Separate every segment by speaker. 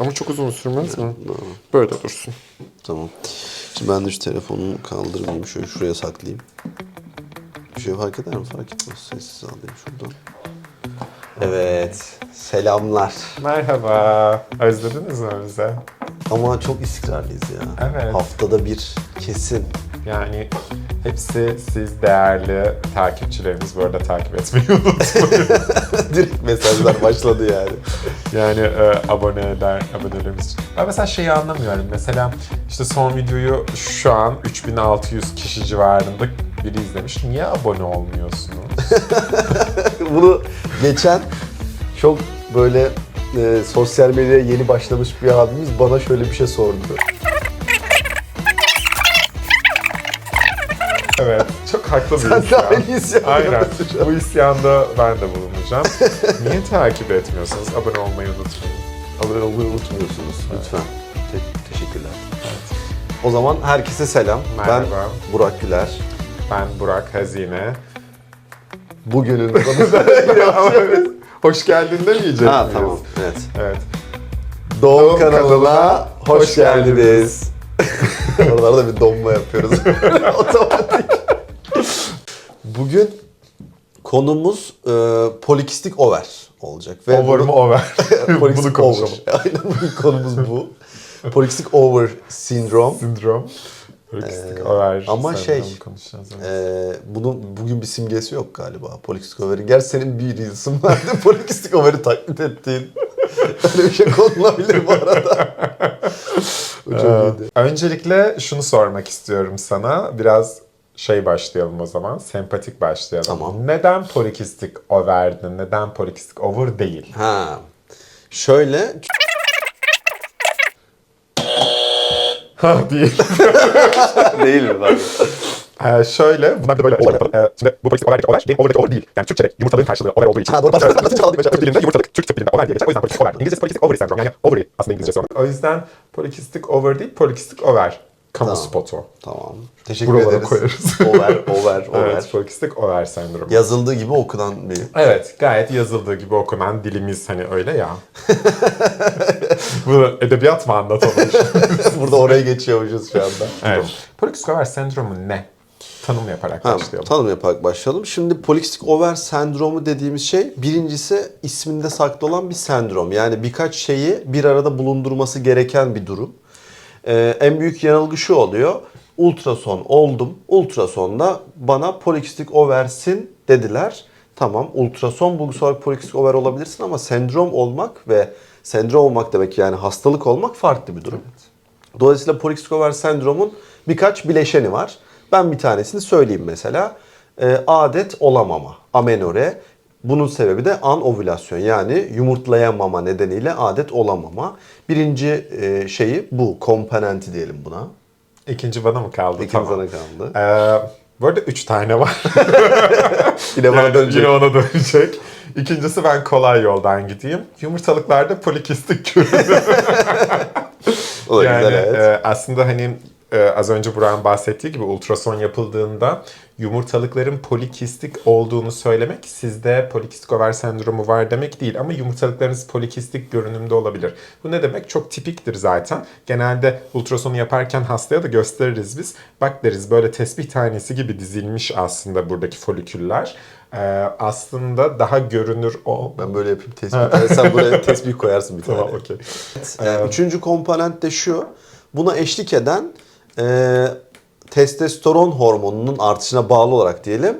Speaker 1: Ama çok uzun sürmez mi?
Speaker 2: Tamam.
Speaker 1: Böyle dursun.
Speaker 2: Tamam. Şimdi ben de şu telefonu kaldırmayayım. Şöyle şuraya saklayayım. Bir şey fark eder mi? Fark etmez. Sessiz alayım şuradan. Evet. Selamlar.
Speaker 1: Merhaba. Özlediniz mi bize?
Speaker 2: Ama çok istikrarlıyız ya.
Speaker 1: Evet.
Speaker 2: Haftada bir kesin.
Speaker 1: Yani hepsi siz değerli takipçilerimiz bu arada takip etmeyi unutmayın.
Speaker 2: Direkt mesajlar başladı yani.
Speaker 1: yani e, aboneler, abonelerimiz. Ben mesela şeyi anlamıyorum. Mesela işte son videoyu şu an 3600 kişi civarında biri izlemiş. Niye abone olmuyorsunuz?
Speaker 2: Bunu geçen çok böyle e, sosyal medyaya yeni başlamış bir abimiz bana şöyle bir şey sordu.
Speaker 1: Evet. Çok haklı bir
Speaker 2: Sen
Speaker 1: isyan.
Speaker 2: aynı isyanı
Speaker 1: Aynen. Bu isyanda ben de bulunacağım. Niye takip etmiyorsunuz? Abone olmayı unutmayın.
Speaker 2: Abone olmayı unutmuyorsunuz lütfen. Te- teşekkürler. O zaman herkese selam.
Speaker 1: Merhaba.
Speaker 2: Ben Burak Güler.
Speaker 1: Ben Burak Hazine.
Speaker 2: Bugünün konusu...
Speaker 1: Hoş geldin demeyecek
Speaker 2: ha
Speaker 1: miyiz?
Speaker 2: tamam evet.
Speaker 1: Evet.
Speaker 2: Doğum,
Speaker 1: Doğum
Speaker 2: kanalına
Speaker 1: kanalına
Speaker 2: hoş
Speaker 1: hoş
Speaker 2: geldiniz. Oralarda bir donma yapıyoruz. Otomatik. Bugün konumuz e, polikistik over olacak. Ve
Speaker 1: Over mu
Speaker 2: bunu-
Speaker 1: over? Bunu
Speaker 2: Polikistik
Speaker 1: konuşalım.
Speaker 2: over. Aynen bugün konumuz bu. Polikistik over sindrom.
Speaker 1: Sindrom. Polikistik
Speaker 2: Ee,
Speaker 1: over.
Speaker 2: ama şey. Ee, bunun bugün bir simgesi yok galiba polikistik over'in. Gerçi senin bir reels'ın vardı polikistik over'i taklit ettiğin. Öyle bir şey konulabilir bu arada.
Speaker 1: Ee, öncelikle şunu sormak istiyorum sana. Biraz şey başlayalım o zaman. Sempatik başlayalım.
Speaker 2: Tamam.
Speaker 1: Neden polikistik overdi? Neden polikistik over değil?
Speaker 2: Ha. Şöyle
Speaker 1: Ha değil.
Speaker 2: değil mi bak?
Speaker 1: Ee, şöyle, bunlar bir de böyle over yapalım. Ee, şimdi bu polikistik overdeki over, benim overdeki over değil. Yani Türkçe'de yumurtalığın karşılığı over olduğu için.
Speaker 2: Ha, doğru.
Speaker 1: Evet, Türk dilinde yumurtalık, Türk dilinde over diye geçer. O yüzden polikistik over. İngilizcesi polikistik ovary sendrom. Yani ovary aslında İngilizcesi. O yüzden polikistik over değil, polikistik over. Kamu
Speaker 2: Tamam.
Speaker 1: spotu.
Speaker 2: Tamam. Teşekkür
Speaker 1: Buralara
Speaker 2: ederiz.
Speaker 1: koyarız.
Speaker 2: over, over, over.
Speaker 1: Evet, polikistik over sendromu.
Speaker 2: Yazıldığı gibi okunan bir
Speaker 1: Evet, gayet yazıldığı gibi okunan dilimiz hani öyle ya. Bunu edebiyat mı anlatalım?
Speaker 2: Burada oraya geçiyormuşuz şu anda.
Speaker 1: evet. Polikistik over sendromu ne? Tanım yaparak
Speaker 2: Ha,
Speaker 1: başlayalım.
Speaker 2: tanım yaparak başlayalım. Şimdi polikistik over sendromu dediğimiz şey birincisi isminde saklı olan bir sendrom. Yani birkaç şeyi bir arada bulundurması gereken bir durum. Ee, en büyük yanılgı şu oluyor. Ultrason oldum. Ultrasonda bana polikistik oversin dediler. Tamam ultrason bulgusu olarak polikistik over olabilirsin ama sendrom olmak ve sendrom olmak demek yani hastalık olmak farklı bir durum. Dolayısıyla polikistik over sendromun birkaç bileşeni var. Ben bir tanesini söyleyeyim mesela. Ee, adet olamama, amenore. Bunun sebebi de anovülasyon yani yumurtlayamama nedeniyle adet olamama. Birinci e, şeyi bu, komponenti diyelim buna.
Speaker 1: İkinci bana mı kaldı?
Speaker 2: İkinci
Speaker 1: tamam.
Speaker 2: sana kaldı.
Speaker 1: Ee, bu arada üç tane var.
Speaker 2: Yine bana
Speaker 1: Yani
Speaker 2: dönecek.
Speaker 1: Yine ona dönecek. İkincisi ben kolay yoldan gideyim. Yumurtalıklarda polikistik görünüyor.
Speaker 2: O da
Speaker 1: yani
Speaker 2: güzel evet.
Speaker 1: e, aslında hani e, az önce Burak'ın bahsettiği gibi ultrason yapıldığında yumurtalıkların polikistik olduğunu söylemek sizde polikistik over sendromu var demek değil ama yumurtalıklarınız polikistik görünümde olabilir. Bu ne demek? Çok tipiktir zaten. Genelde ultrasonu yaparken hastaya da gösteririz biz. Bak deriz böyle tesbih tanesi gibi dizilmiş aslında buradaki foliküller. E, aslında daha görünür o.
Speaker 2: Ben böyle yapayım tespih. Sen buraya tesbih koyarsın bir tane.
Speaker 1: Tamam okey.
Speaker 2: Ee, Üçüncü komponent de şu. Buna eşlik eden e, testosteron hormonunun artışına bağlı olarak diyelim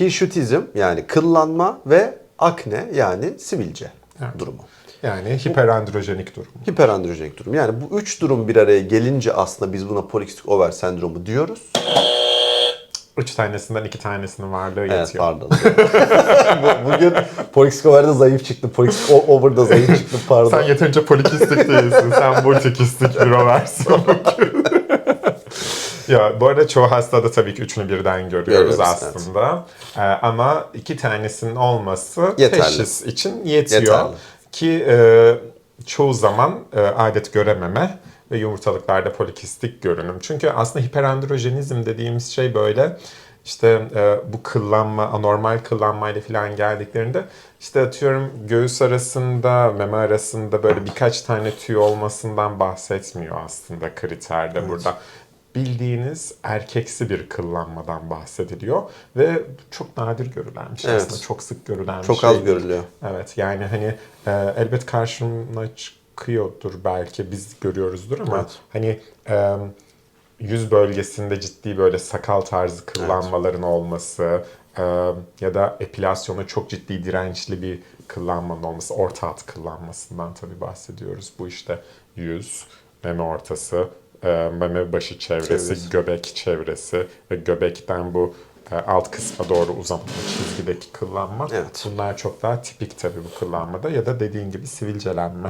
Speaker 2: hirşutizm yani kıllanma ve akne yani sivilce
Speaker 1: Evet.
Speaker 2: durumu.
Speaker 1: Yani hiperandrojenik durum.
Speaker 2: Hiperandrojenik durum. Yani bu üç durum bir araya gelince aslında biz buna polikistik over sendromu diyoruz.
Speaker 1: Üç tanesinden iki tanesinin varlığı
Speaker 2: Evet
Speaker 1: yetiyor.
Speaker 2: pardon. Bu- Bugün polikistik over'da zayıf çıktı. Polikistik over'da zayıf çıktı pardon.
Speaker 1: Sen yeterince polikistik değilsin. Sen multikistik bir o versiyon. ya bu arada çoğu hastada tabii ki üçünü birden görüyoruz
Speaker 2: Görüyoruz,
Speaker 1: aslında. Ee, ama iki tanesinin olması
Speaker 2: Yeterli.
Speaker 1: teşhis için yetiyor.
Speaker 2: Yeterli.
Speaker 1: Ki e, çoğu zaman e, adet görememe ve yumurtalıklarda polikistik görünüm. Çünkü aslında hiperandrojenizm dediğimiz şey böyle işte e, bu kıllanma, anormal kıllanmayla falan geldiklerinde işte atıyorum göğüs arasında, meme arasında böyle birkaç tane tüy olmasından bahsetmiyor aslında kriterde burada. Bildiğiniz erkeksi bir kıllanmadan bahsediliyor ve çok nadir görülen bir şey
Speaker 2: Evet.
Speaker 1: aslında çok sık görülen bir
Speaker 2: Çok
Speaker 1: şey
Speaker 2: az
Speaker 1: değil.
Speaker 2: görülüyor.
Speaker 1: Evet yani hani e, elbet karşına çıkıyordur belki biz görüyoruzdur ama
Speaker 2: Evet.
Speaker 1: hani e, yüz bölgesinde ciddi böyle sakal tarzı kıllanmaların olması e, ya da epilasyona çok ciddi dirençli bir kıllanmanın olması, orta hat kıllanmasından tabii bahsediyoruz. Bu işte yüz, meme ortası, e, meme başı çevresi,
Speaker 2: Çevresi.
Speaker 1: göbek çevresi ve göbekten bu e, alt kısma doğru uzanan çizgideki kıllanma.
Speaker 2: Evet.
Speaker 1: Bunlar çok daha tipik tabii bu kıllanmada ya da dediğin gibi sivilcelenme.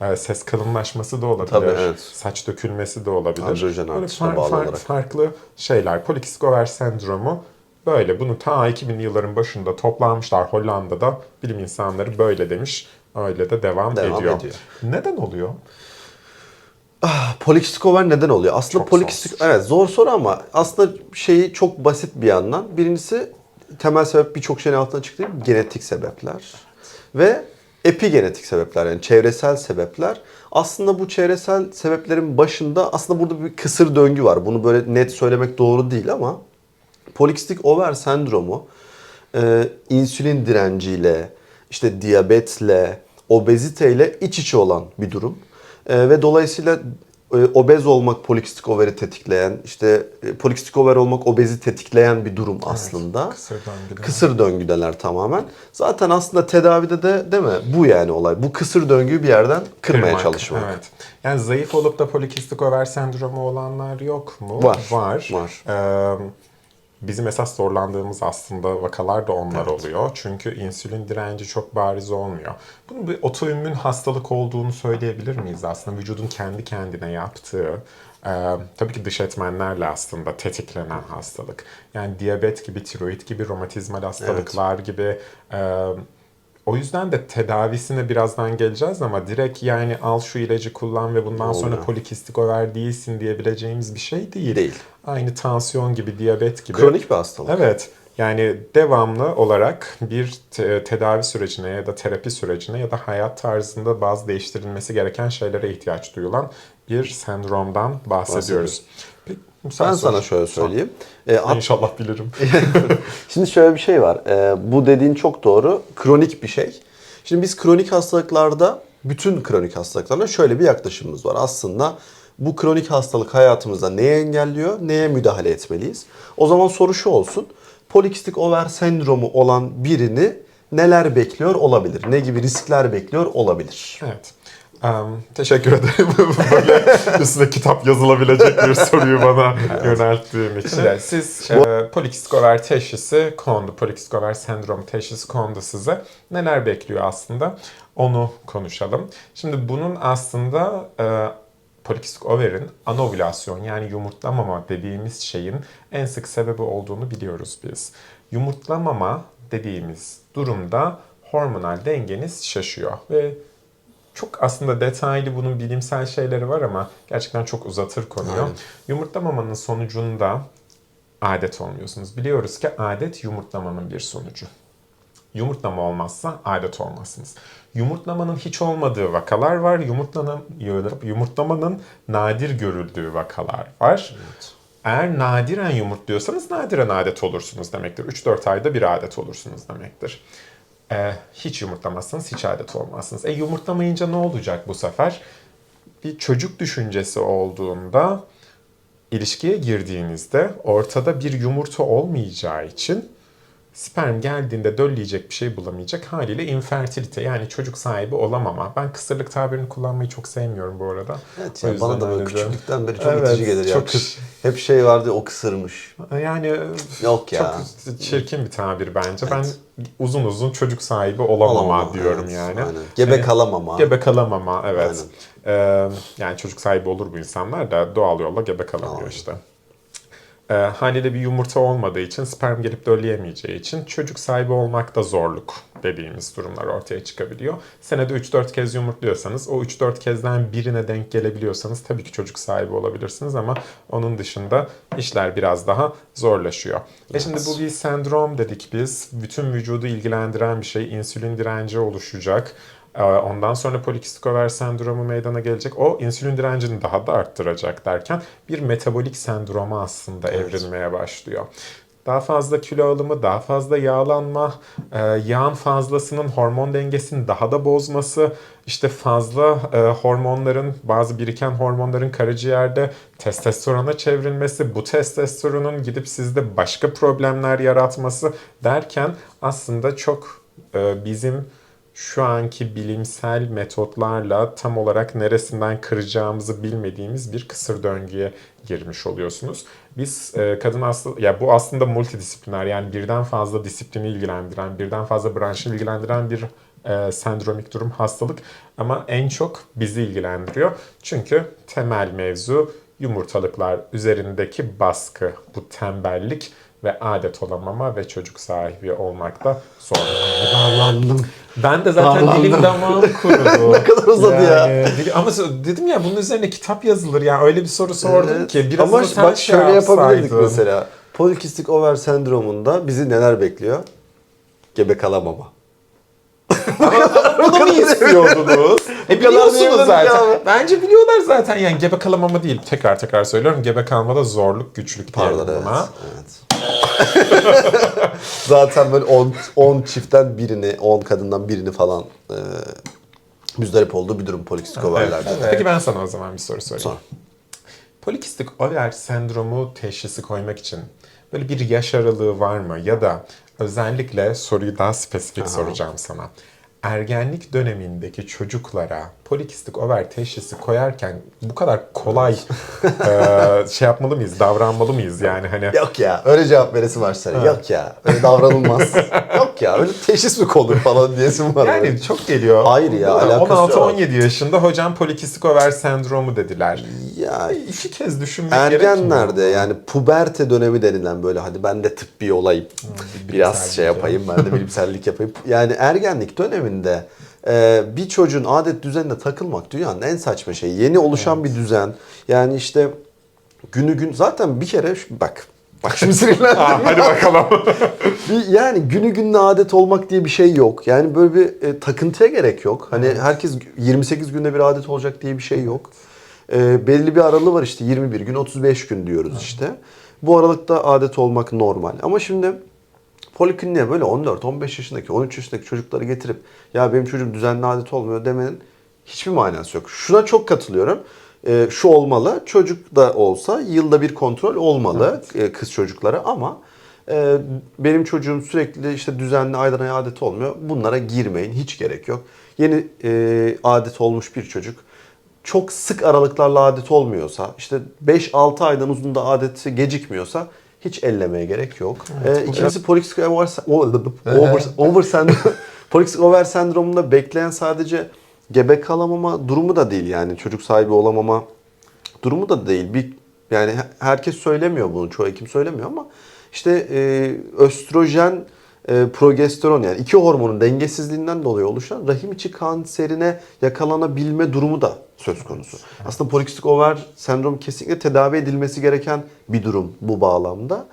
Speaker 1: E, ses kalınlaşması da olabilir.
Speaker 2: Tabii, evet.
Speaker 1: Saç dökülmesi de olabilir.
Speaker 2: Androjen artışına
Speaker 1: far-
Speaker 2: bağlı
Speaker 1: far-
Speaker 2: olarak.
Speaker 1: Farklı şeyler. Polikistik over sendromu böyle. Bunu ta 2000'li yılların başında toplanmışlar Hollanda'da. Bilim insanları böyle demiş. Öyle de devam,
Speaker 2: Devam
Speaker 1: ediyor.
Speaker 2: ediyor.
Speaker 1: Neden oluyor?
Speaker 2: Polikistik over neden oluyor? Aslında
Speaker 1: Çok
Speaker 2: polikistik
Speaker 1: zor.
Speaker 2: evet zor soru ama aslında şeyi çok basit bir yandan. Birincisi temel sebep birçok şeyin altına çıktı. Genetik sebepler ve epigenetik sebepler yani çevresel sebepler. Aslında bu çevresel sebeplerin başında aslında burada bir kısır döngü var. Bunu böyle net söylemek doğru değil ama polikistik over sendromu e, insülin direnciyle, işte diyabetle, obeziteyle iç içe olan bir durum. E, ve dolayısıyla e, obez olmak polikistik overi tetikleyen, işte e, polikistik over olmak obezi tetikleyen bir durum aslında.
Speaker 1: Kısır döngüler.
Speaker 2: Kısır döngüdeler tamamen. Zaten aslında tedavide de değil mi? Bu yani olay. Bu kısır döngüyü bir yerden kırmaya
Speaker 1: Kırmak,
Speaker 2: çalışmak.
Speaker 1: Evet. Yani zayıf olup da polikistik over sendromu olanlar yok mu?
Speaker 2: Var,
Speaker 1: Var.
Speaker 2: var.
Speaker 1: Ee, bizim esas zorlandığımız aslında vakalar da onlar oluyor. Çünkü insülin direnci çok bariz olmuyor. Bunun bir otoimmün hastalık olduğunu söyleyebilir miyiz aslında? Vücudun kendi kendine yaptığı, e, tabii ki dış etmenlerle aslında tetiklenen hastalık. Yani diyabet gibi, tiroid gibi, romatizmal hastalıklar gibi... E, o yüzden de tedavisine birazdan geleceğiz ama direkt yani al şu ilacı kullan ve bundan sonra
Speaker 2: Olmuyor.
Speaker 1: polikistik over değilsin diyebileceğimiz bir şey değil.
Speaker 2: Değil.
Speaker 1: Aynı tansiyon gibi, diyabet gibi.
Speaker 2: Kronik bir hastalık.
Speaker 1: Evet. Yani devamlı olarak bir te- tedavi sürecine ya da terapi sürecine ya da hayat tarzında bazı değiştirilmesi gereken şeylere ihtiyaç duyulan bir sendromdan bahsediyoruz. Peki, sen
Speaker 2: Ben
Speaker 1: sor.
Speaker 2: sana şöyle söyleyeyim. E,
Speaker 1: Sor. İnşallah bilirim.
Speaker 2: Şimdi şöyle bir şey var. Ee, bu dediğin çok doğru. Kronik bir şey. Şimdi biz kronik hastalıklarda, bütün kronik hastalıklarda şöyle bir yaklaşımımız var. Aslında bu kronik hastalık hayatımızda neye engelliyor, neye müdahale etmeliyiz? O zaman soru şu olsun. Polikistik over sendromu olan birini neler bekliyor olabilir? Ne gibi riskler bekliyor olabilir?
Speaker 1: Evet. Em, teşekkür ederim. Böyle üstüne kitap yazılabilecek bir soruyu bana yönelttiğin için. Şimdi siz e, polikistik over teşhisi kondu, polikistik over sendromu teşhisi kondu size. Neler bekliyor aslında? Onu konuşalım. Şimdi bunun aslında e, polikistik overin anovülasyon yani yumurtlamama dediğimiz şeyin en sık sebebi olduğunu biliyoruz biz. Yumurtlamama dediğimiz durumda hormonal dengeniz şaşıyor ve çok aslında detaylı bunun bilimsel şeyleri var ama gerçekten çok uzatır konuyu.
Speaker 2: Aynen.
Speaker 1: Yumurtlamamanın sonucunda adet olmuyorsunuz. Biliyoruz ki adet yumurtlamanın bir sonucu. Yumurtlama olmazsa adet olmazsınız. Yumurtlamanın hiç olmadığı vakalar var. Yumurtlanın, yumurtlamanın nadir görüldüğü vakalar var. Eğer nadiren yumurtluyorsanız nadiren adet olursunuz demektir. 3-4 ayda bir adet olursunuz demektir. Ee, hiç yumurtlamazsanız hiç adet olmazsınız. E yumurtlamayınca ne olacak bu sefer? Bir çocuk düşüncesi olduğunda ilişkiye girdiğinizde ortada bir yumurta olmayacağı için sperm geldiğinde dölleyecek bir şey bulamayacak haliyle infertilite yani çocuk sahibi olamama. Ben kısırlık tabirini kullanmayı çok sevmiyorum bu arada.
Speaker 2: Evet
Speaker 1: O
Speaker 2: ya
Speaker 1: yüzden
Speaker 2: bana da böyle küçüklükten beri çok
Speaker 1: Evet,
Speaker 2: itici gelir
Speaker 1: çok-
Speaker 2: Hep şey vardı o kısırmış.
Speaker 1: Yani
Speaker 2: Yok ya.
Speaker 1: çok çirkin bir tabir bence. Ben uzun uzun çocuk sahibi olamama
Speaker 2: Olamama,
Speaker 1: diyorum
Speaker 2: evet,
Speaker 1: yani.
Speaker 2: aynen. Gebe
Speaker 1: Hani-
Speaker 2: kalamama.
Speaker 1: Gebe kalamama evet. Ee, yani çocuk sahibi olur bu insanlar da doğal yolla gebe kalamıyor
Speaker 2: Aynen.
Speaker 1: işte. E, haliyle bir yumurta olmadığı için, sperm gelip dölleyemeyeceği için çocuk sahibi olmakta zorluk dediğimiz durumlar ortaya çıkabiliyor. Senede 3-4 kez yumurtluyorsanız, o 3-4 kezden birine denk gelebiliyorsanız tabii ki çocuk sahibi olabilirsiniz ama onun dışında işler biraz daha zorlaşıyor. E şimdi bu bir sendrom dedik biz. Bütün vücudu ilgilendiren bir şey. İnsülin direnci oluşacak. Ee, Ondan sonra polikistik over sendromu meydana gelecek. O insülin direncini daha da arttıracak derken bir metabolik sendroma aslında evrilmeye başlıyor. Daha fazla kilo alımı, daha fazla yağlanma, e, yağın fazlasının hormon dengesini daha da bozması, işte fazla e, hormonların, bazı biriken hormonların karaciğerde testosterona çevrilmesi, bu testosteronun gidip sizde başka problemler yaratması derken aslında çok e, bizim şu anki bilimsel metotlarla tam olarak neresinden kıracağımızı bilmediğimiz bir kısır döngüye girmiş oluyorsunuz. Biz e, kadın aslında ya bu aslında multidisipliner yani birden fazla disiplini ilgilendiren, birden fazla branşı ilgilendiren bir e, sendromik durum, hastalık ama en çok bizi ilgilendiriyor. Çünkü temel mevzu yumurtalıklar üzerindeki baskı, bu tembellik ve adet olamama ve çocuk sahibi olmakta zorluk. Ben de zaten
Speaker 2: Darlandım.
Speaker 1: dilim damağım kurudu.
Speaker 2: Ne kadar uzadı ya.
Speaker 1: dili- ama dedim ya bunun üzerine kitap yazılır ya. Öyle bir soru sordum
Speaker 2: Evet.
Speaker 1: ki. Biraz
Speaker 2: Ama
Speaker 1: da
Speaker 2: bak
Speaker 1: şey
Speaker 2: şöyle yapabilirdik
Speaker 1: yapsaydın.
Speaker 2: mesela. Polikistik over sendromunda bizi neler bekliyor? Gebe kalamama.
Speaker 1: Bunu mu istiyordunuz? e biliyorsunuz zaten.
Speaker 2: abi.
Speaker 1: Bence biliyorlar zaten yani gebe kalamama değil. Tekrar tekrar söylüyorum. Gebe kalmada zorluk, güçlük
Speaker 2: Pardon
Speaker 1: diyelim
Speaker 2: evet.
Speaker 1: buna.
Speaker 2: evet. Zaten böyle 10 10 çiftten birini, 10 kadından birini falan e, müzdarip olduğu bir durum polikistik overlerde.
Speaker 1: Evet. Peki ben sana o zaman bir soru sorayım.
Speaker 2: Sor.
Speaker 1: Polikistik over sendromu teşhisi koymak için böyle bir yaş aralığı var mı? Ya da özellikle soruyu daha spesifik soracağım sana. Ergenlik dönemindeki çocuklara polikistik over teşhisi koyarken bu kadar kolay e, şey yapmalı mıyız, davranmalı mıyız yani hani?
Speaker 2: Yok ya öyle cevap veresi var sana. Yok ya öyle davranılmaz. Yok ya öyle teşhis mi konur falan diyesim var.
Speaker 1: Yani
Speaker 2: böyle.
Speaker 1: çok geliyor.
Speaker 2: Hayır ya, alakası yok.
Speaker 1: 16-17 yaşında hocam polikistik over sendromu dediler.
Speaker 2: ya
Speaker 1: İki kez düşünmek
Speaker 2: ergenlerde yani puberte dönemi denilen böyle hadi ben de tıbbi olayım. Biraz
Speaker 1: bilimsellik
Speaker 2: şey
Speaker 1: ya.
Speaker 2: yapayım ben de bilimsellik yapayım. Yani ergenlik döneminde e, bir çocuğun adet düzenine takılmak dünyanın en saçma şeyi. Yeni oluşan bir düzen. Yani işte günü gün zaten bir kere bak bak şimdi sinirlendim.
Speaker 1: Aa, hadi bakalım.
Speaker 2: Bir, yani günü gününe adet olmak diye bir şey yok. Yani böyle bir e, takıntıya gerek yok. Hani herkes 28 günde bir adet olacak diye bir şey yok. E, belli bir aralığı var işte 21 gün 35 gün diyoruz işte. Bu aralıkta adet olmak normal. Ama şimdi polikliniğe böyle 14-15 yaşındaki 13 yaşındaki çocukları getirip ya benim çocuğum düzenli adet olmuyor demenin hiçbir manası yok. Şuna çok katılıyorum. E, şu olmalı çocuk da olsa yılda bir kontrol olmalı e, kız çocuklara ama ee, benim çocuğum sürekli işte düzenli aydan aya adet olmuyor. Bunlara girmeyin. Hiç gerek yok. Yeni e, adet olmuş bir çocuk çok sık aralıklarla adet olmuyorsa, işte 5-6 aydan uzunda adeti gecikmiyorsa hiç ellemeye gerek yok. Ee, ikincisi polikistik over, over, over sendrom, polikistik over sendromunda bekleyen sadece gebe kalamama durumu da değil yani çocuk sahibi olamama durumu da değil. Bir yani herkes söylemiyor bunu, çoğu hekim söylemiyor ama işte e, östrojen, e, progesteron yani iki hormonun dengesizliğinden dolayı oluşan rahim içi kanserine yakalanabilme durumu da söz konusu. Aslında polikistik over sendrom kesinlikle tedavi edilmesi gereken bir durum bu bağlamda.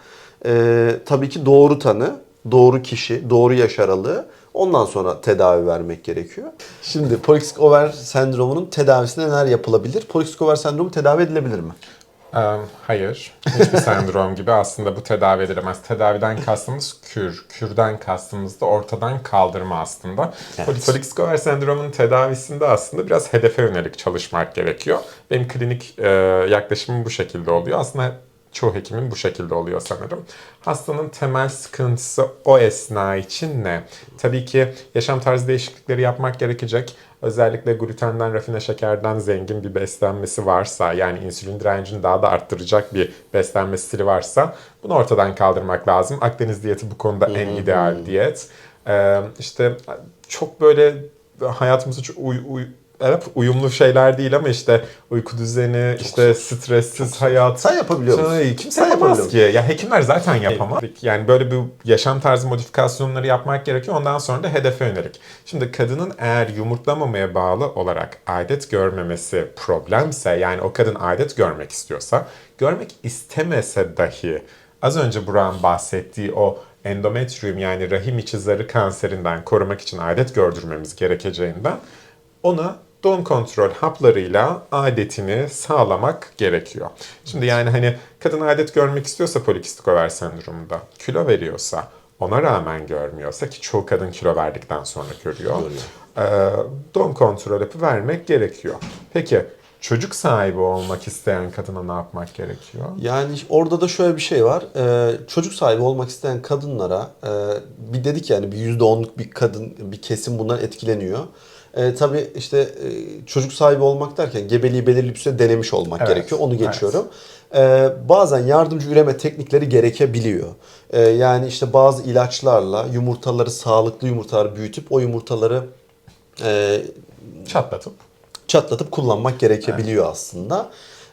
Speaker 2: E, tabii ki doğru tanı, doğru kişi, doğru yaş aralığı ondan sonra tedavi vermek gerekiyor. Şimdi polikistik over sendromunun tedavisine neler yapılabilir? Polikistik over sendromu tedavi edilebilir mi?
Speaker 1: Hayır. Hiçbir sendrom gibi aslında bu tedavi edilemez. Tedaviden kastımız kür. Kürden kastımız da ortadan kaldırma aslında.
Speaker 2: Evet.
Speaker 1: Polikistik over sendromun tedavisinde aslında biraz hedefe yönelik çalışmak gerekiyor. Benim klinik yaklaşımım bu şekilde oluyor. Aslında çoğu hekimin bu şekilde oluyor sanırım. Hastanın temel sıkıntısı o esna için ne? Tabii ki yaşam tarzı değişiklikleri yapmak gerekecek. Özellikle glutenden, rafine şekerden zengin bir beslenmesi varsa, yani insülin direncini daha da arttıracak bir beslenme stili varsa bunu ortadan kaldırmak lazım. Akdeniz diyeti bu konuda en ideal diyet. Ee, işte çok böyle hayatımızı çok uy, uy, evet uyumlu şeyler değil ama işte uyku düzeni, işte stressiz hayat.
Speaker 2: Sen yapabiliyor musun?
Speaker 1: Ay, Kimse
Speaker 2: Sen
Speaker 1: yapamaz ki. Ya hekimler zaten yapamaz. Yani böyle bir yaşam tarzı modifikasyonları yapmak gerekiyor. Ondan sonra da hedefe yönelik. Şimdi kadının eğer yumurtlamamaya bağlı olarak adet görmemesi problemse yani o kadın adet görmek istiyorsa görmek istemese dahi az önce Burak'ın bahsettiği o endometrium yani rahim içi zarı kanserinden korumak için adet gördürmemiz gerekeceğinden ona doğum kontrol haplarıyla adetini sağlamak gerekiyor. Şimdi yani hani kadın adet görmek istiyorsa polikistik over sendromunda, kilo veriyorsa, ona rağmen görmüyorsa ki çoğu kadın kilo verdikten sonra görüyor. Ee, doğum kontrol hapı vermek gerekiyor. Peki çocuk sahibi olmak isteyen kadına ne yapmak gerekiyor?
Speaker 2: Yani orada da şöyle bir şey var. Ee, çocuk sahibi olmak isteyen kadınlara e, bir dedik yani bir %10'luk bir kadın bir kesim bundan etkileniyor. Ee, tabii işte e, çocuk sahibi olmak derken gebeliği belirli bir süre denemiş olmak
Speaker 1: Evet,
Speaker 2: gerekiyor. Onu geçiyorum. Ee, bazen yardımcı üreme teknikleri gerekebiliyor. Ee, yani işte bazı ilaçlarla yumurtaları sağlıklı yumurtalar büyütüp o yumurtaları e,
Speaker 1: Çatlatıp.
Speaker 2: çatlatıp kullanmak gerekebiliyor aslında.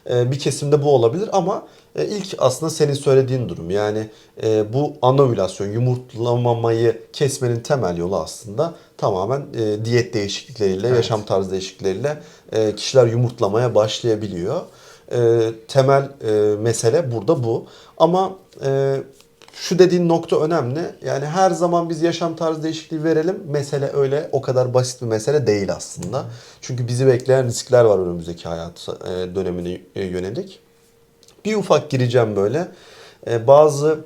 Speaker 2: Ee, bir kesimde bu olabilir ama e, ilk aslında senin söylediğin durum. Yani e, bu anovülasyon, yumurtlamamayı kesmenin temel yolu aslında tamamen e, diyet değişiklikleriyle,
Speaker 1: Evet.
Speaker 2: yaşam tarzı değişiklikleriyle kişiler yumurtlamaya başlayabiliyor. Temel mesele burada bu. Ama şu dediğin nokta önemli. Yani her zaman biz yaşam tarzı değişikliği verelim. Mesele öyle o kadar basit bir mesele değil aslında. Çünkü bizi bekleyen riskler var önümüzdeki hayat e, dönemine yönelik. Bir ufak gireceğim böyle. E, bazı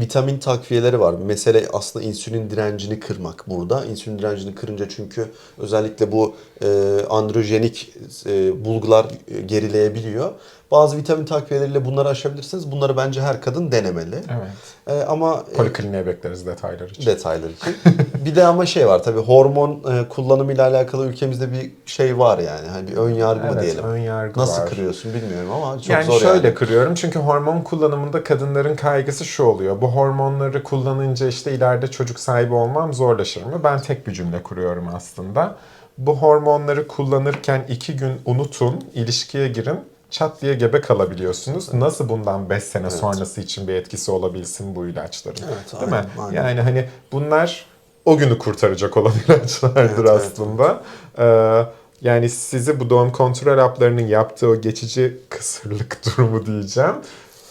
Speaker 2: vitamin takviyeleri var. Mesele aslında insülin direncini kırmak burada. İnsülin direncini kırınca çünkü özellikle bu e, androjenik e, bulgular gerileyebiliyor. Bazı vitamin takviyeleriyle bunları aşabilirsiniz. Bunları bence her kadın denemeli.
Speaker 1: Evet.
Speaker 2: E, ama
Speaker 1: Polikliniğe bekleriz detaylar için.
Speaker 2: detaylar için. bir de ama şey var tabii hormon e, kullanımıyla alakalı ülkemizde bir şey var yani. Hani bir ön yargı mı
Speaker 1: Evet,
Speaker 2: diyelim.
Speaker 1: ön yargı
Speaker 2: Nasıl
Speaker 1: var.
Speaker 2: kırıyorsun bilmiyorum ama çok
Speaker 1: yani
Speaker 2: zor
Speaker 1: şöyle
Speaker 2: yani.
Speaker 1: kırıyorum çünkü hormon kullanımında kadınların kaygısı şu oluyor. Bu hormonları kullanınca işte ileride çocuk sahibi olmam zorlaşır mı? Ben tek bir cümle kuruyorum aslında. Bu hormonları kullanırken iki gün unutun, ilişkiye girin, çat diye gebe kalabiliyorsunuz. Nasıl bundan 5 sene sonrası için bir etkisi olabilsin bu ilaçların?
Speaker 2: Evet,
Speaker 1: Değil
Speaker 2: aynen,
Speaker 1: mi?
Speaker 2: aynen.
Speaker 1: Yani hani bunlar o günü kurtaracak olan ilaçlardır
Speaker 2: Evet, evet,
Speaker 1: aslında. Ee, yani sizi bu doğum kontrol haplarının yaptığı o geçici kısırlık durumu diyeceğim.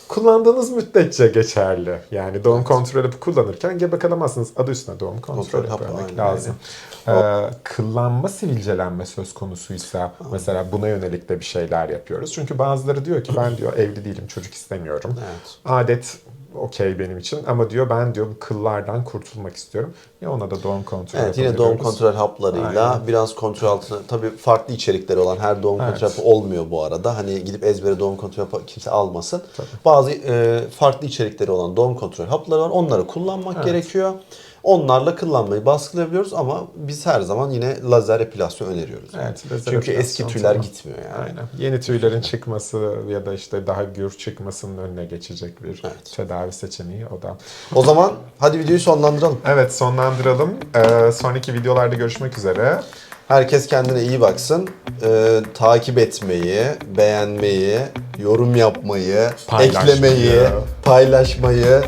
Speaker 1: Kullandığınız müddetçe geçerli. Yani doğum kontrol hapı kullanırken gebe kalamazsınız. Adı üstüne doğum kontrol,
Speaker 2: Kontrol
Speaker 1: hapı lazım. Ee, kıllanma sivilcelenme söz konusuysa mesela buna yönelik de bir şeyler yapıyoruz. Çünkü bazıları diyor ki ben diyor evli değilim çocuk istemiyorum.
Speaker 2: Evet.
Speaker 1: Adet okey benim için ama diyor ben diyor bu kıllardan kurtulmak istiyorum. Ya ona da doğum kontrol
Speaker 2: Evet yine doğum kontrol haplarıyla
Speaker 1: Aynen.
Speaker 2: biraz kontrol altına tabii farklı içerikleri olan her doğum
Speaker 1: Evet.
Speaker 2: kontrol hapı olmuyor bu arada. Hani gidip ezbere doğum kontrol hapı kimse almasın. Bazı e, farklı içerikleri olan doğum kontrol hapları var. Onları kullanmak
Speaker 1: Evet.
Speaker 2: gerekiyor. Onlarla kıllanmayı baskılayabiliyoruz ama biz her zaman yine lazer epilasyon öneriyoruz.
Speaker 1: Evet, lazer
Speaker 2: Çünkü eski tüyler
Speaker 1: tamam.
Speaker 2: gitmiyor yani.
Speaker 1: Aynen. Yeni tüylerin çıkması ya da işte daha gür çıkmasının önüne geçecek bir
Speaker 2: Evet.
Speaker 1: tedavi seçeneği o da.
Speaker 2: O zaman hadi videoyu sonlandıralım.
Speaker 1: Evet sonlandıralım. Ee, sonraki videolarda görüşmek üzere.
Speaker 2: Herkes kendine iyi baksın. Ee, takip etmeyi, beğenmeyi, yorum yapmayı,
Speaker 1: Paylaşmayı.
Speaker 2: eklemeyi, paylaşmayı,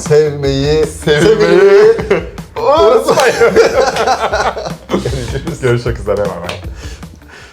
Speaker 2: sevmeyi,
Speaker 1: Sevmeyi. Unutmayın. Görüşmek üzere. Bay.